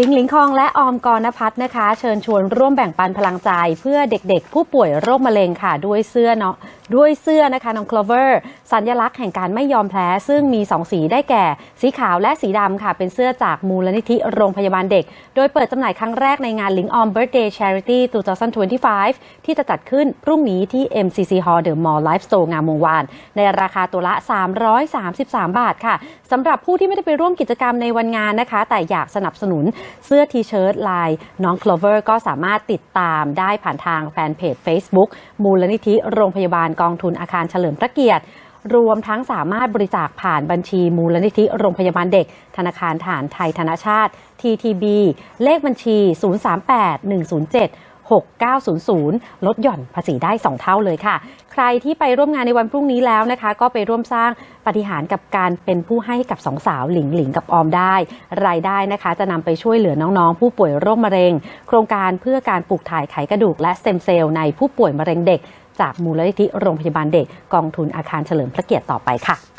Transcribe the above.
ลิงลิงคองและออมกรณพัฒน์นะคะ เชิญชวนร่วมแบ่งปันพลังใจ เพื่อเด็กๆ ผู้ป่วยโรคมะเร็งค่ะ ด้วยเสื้อเนาะด้วยเสื้อนะคะน้อง clover สัญลักษณ์แห่งการไม่ยอมแพ้ ซึ่งมี 2 สีได้แก่ สีขาวและสีดำค่ะ เป็นเสื้อจากมูลนิธิโรงพยาบาลเด็ก โดยเปิดจำหน่ายครั้งแรกในงาน Link On Birthday Charity 2025 ที่จะจัดขึ้นพรุ่งนี้ที่ MCC Hall The Mall Live Store งามวงวาน ในราคาตัวละ 333 บาทค่ะสำหรับผู้ที่ไม่ได้ไปร่วมกิจกรรมในวันงานนะคะ แต่อยากสนับสนุนเสื้อทีเชิ้ตลายน้อง Clover ก็สามารถติดตามได้ผ่านทางแฟนเพจ Facebook มูลนิธิโรงพยาบาลกองทุนอาคารเฉลิมพระเกียรติ รวมทั้งสามารถบริจาคผ่านบัญชีมูลนิธิโรงพยาบาลเด็ก ธนาคารฐานไทยธนาชาติ TTB เลขบัญชี 038 107 6900 ลดหย่อนภาษีได้ 2 เท่าเลยค่ะ ใครที่ไปร่วมงานในวันพรุ่งนี้แล้วนะคะ ก็ไปร่วมสร้างปฏิหารกับการเป็นผู้ให้กับสองสาวหลิงหลิงกับออมได้ รายได้นะคะ จะนำไปช่วยเหลือน้องๆ ผู้ป่วยโรคมะเร็ง โครงการเพื่อการปลูกถ่ายไขกระดูกและสเต็มเซลล์ในผู้ป่วยมะเร็งเด็ก จากมูลนิธิโรงพยาบาลเด็กกองทุนอาคารเฉลิมพระเกียรติต่อไปค่ะ